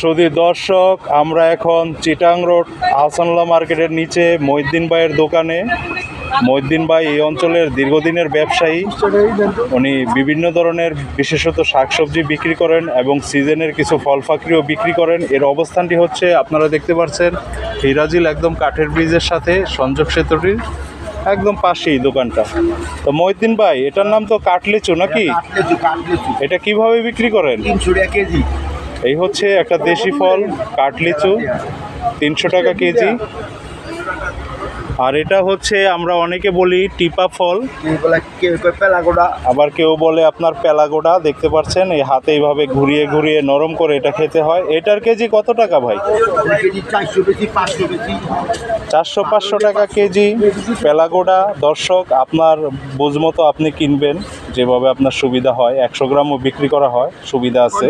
সুধী দর্শক আমরা এখন চিটাং রোড আহসানুল্লাহ মার্কেটের নিচে মহিদ্দিন ভাইয়ের দোকানে। মহিদ্দিন ভাই এই অঞ্চলের দীর্ঘদিনের ব্যবসায়ী। উনি বিভিন্ন ধরনের বিশেষত শাকসবজি বিক্রি করেন এবং সিজনের কিছু ফল ফাকরিও বিক্রি করেন। এর অবস্থানটি হচ্ছে আপনারা দেখতে পাচ্ছেন হিরাজিল একদম কাঠের ব্রিজের সাথে সংযোগ সেতুটির একদম পাশেই দোকানটা। তো মহিদ্দিন ভাই এটার নাম তো কাটলিচু নাকি? এটা কীভাবে বিক্রি করেন? তিনশো কেজি। এই হচ্ছে একটা দেশি ফল কাটলিচু তিনশো টাকা কেজি। আর এটা হচ্ছে আমরা অনেকে বলি টিপা ফল। আবার কেউ বলে আপনার পেলাগোড়া, দেখতে পাচ্ছেন? এই হাতে এইভাবে ঘুরিয়ে ঘুরিয়ে নরম করে এটা খেতে হয়। এটার কেজি কত টাকা ভাই? চারশো পাঁচশো টাকা কেজি। পেলাগোড়া, দর্শক, আপনার বুঝমতো আপনি কিনবেন। যেভাবে আপনার সুবিধা হয়। একশো গ্রামও বিক্রি করা হয়। সুবিধা আছে।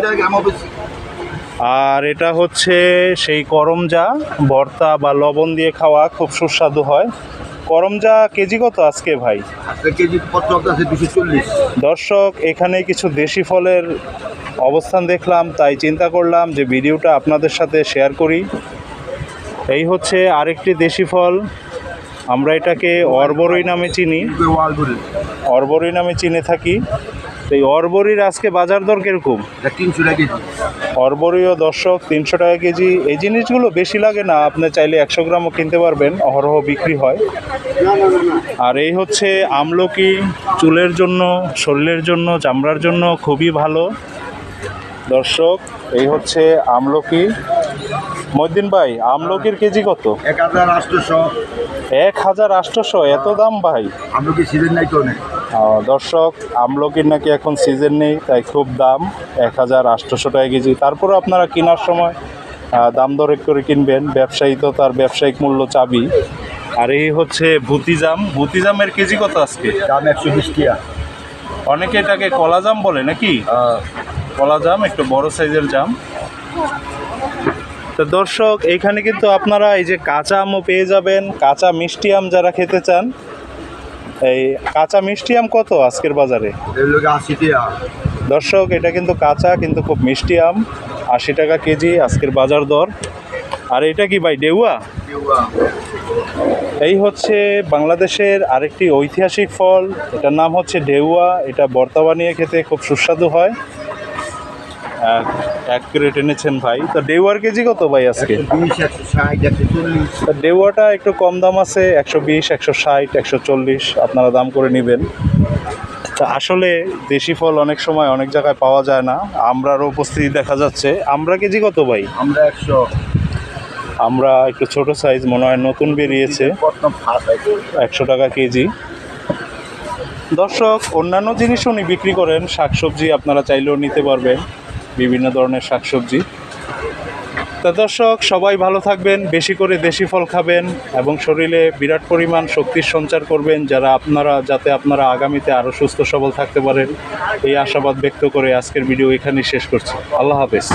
আর এটা হচ্ছে সেই করমজা ভর্তা বা লবণ দিয়ে খাওয়া খুব সুস্বাদু হয়। করমজা কেজি কত আজকে ভাই? দর্শক এখানে কিছু দেশি ফলের অবস্থান দেখলাম তাই চিন্তা করলাম যে ভিডিওটা আপনাদের সাথে শেয়ার করি। এই হচ্ছে আরেকটি দেশি ফল আমরা এটাকে অরবরই নামে চিনি। অরবরই নামে চিনে থাকি। তো এই অরবরির আজকে বাজার দর কীরকম? তিনশো টাকা কেজি। অর্বরীয় দর্শক তিনশো টাকা কেজি। এই জিনিসগুলো বেশি লাগে না আপনি চাইলে একশো গ্রামও কিনতে পারবেন অহরহ বিক্রি হয়। আর এই হচ্ছে আমলকি চুলের জন্য শরীরের জন্য চামড়ার জন্য খুবই ভালো। দর্শক এই হচ্ছে আমলকি। মদিন ভাই আমলকির কেজি কত? এক হাজার আটশোশো এক হাজার আটশোশো এত দাম ভাই। আমরা কি সিজন নাই তো দর্শক আমলকির নাকি এখন সিজন নেই তাই খুব দাম এক হাজার আটশোশো টাকা কেজি। তারপরে আপনারা কেনার সময় দাম দরে করে কিনবেন। ব্যবসায়ী তো তার ব্যবসায়িক মূল্য চাবি। আর এই হচ্ছে ভুতিজাম। ভুতিজামের কেজি কত আজকে? দাম একশো বিশ টাকা। অনেকে এটাকে কলা জাম বলে নাকি? কলা জাম একটু বড় সাইজের জাম। তো দর্শক এইখানে কিন্তু আপনারা এই যে কাঁচা আমও পেয়ে যাবেন। কাঁচা মিষ্টি আম যারা খেতে চান এই কাঁচা মিষ্টি আম কত আজকের বাজারে? দর্শক এটা কিন্তু কাঁচা কিন্তু খুব মিষ্টি আম। আশি টাকা কেজি আজকের বাজার দর। আর এটা কি ভাই ডেউয়া? এই হচ্ছে বাংলাদেশের আরেকটি ঐতিহাসিক ফল। এটার নাম হচ্ছে ডেউয়া। এটা বর্তা বানিয়ে খেতে খুব সুস্বাদু হয়। এক- ক্রেট এনেছেন ভাই। তো ডেউয়ার কেজি কত ভাই আজকে? ডেউয়াটা একটু কম দাম আছে একশো বিশ একশো ষাট একশো চল্লিশ আপনারা দাম করে নেবেন। তা আসলে দেশি ফল অনেক সময় অনেক জায়গায় পাওয়া যায় না আমরারও উপস্থিতি দেখা যাচ্ছে। আমরা কেজি কত ভাই? আমরা একশো। আমরা একটু ছোট সাইজ মনে হয় নতুন বেরিয়েছে। একশো টাকা কেজি। দর্শক অন্যান্য জিনিস উনি বিক্রি করেন শাকসবজি আপনারা চাইলেও নিতে পারবেন। বিভিন্ন ধরনের শাকসবজি। তা দর্শক, সবাই ভালো থাকবেন, বেশি করে দেশি ফল খাবেন এবং শরীরে বিরাট পরিমাণ শক্তির সঞ্চার করবেন যারা আপনারা, যাতে আপনারা আগামীতে আরও সুস্থ, সবল থাকতে পারেন। এই আশাবাদ ব্যক্ত করে আজকের ভিডিও এখানেই শেষ করছি। আল্লাহ হাফেজ।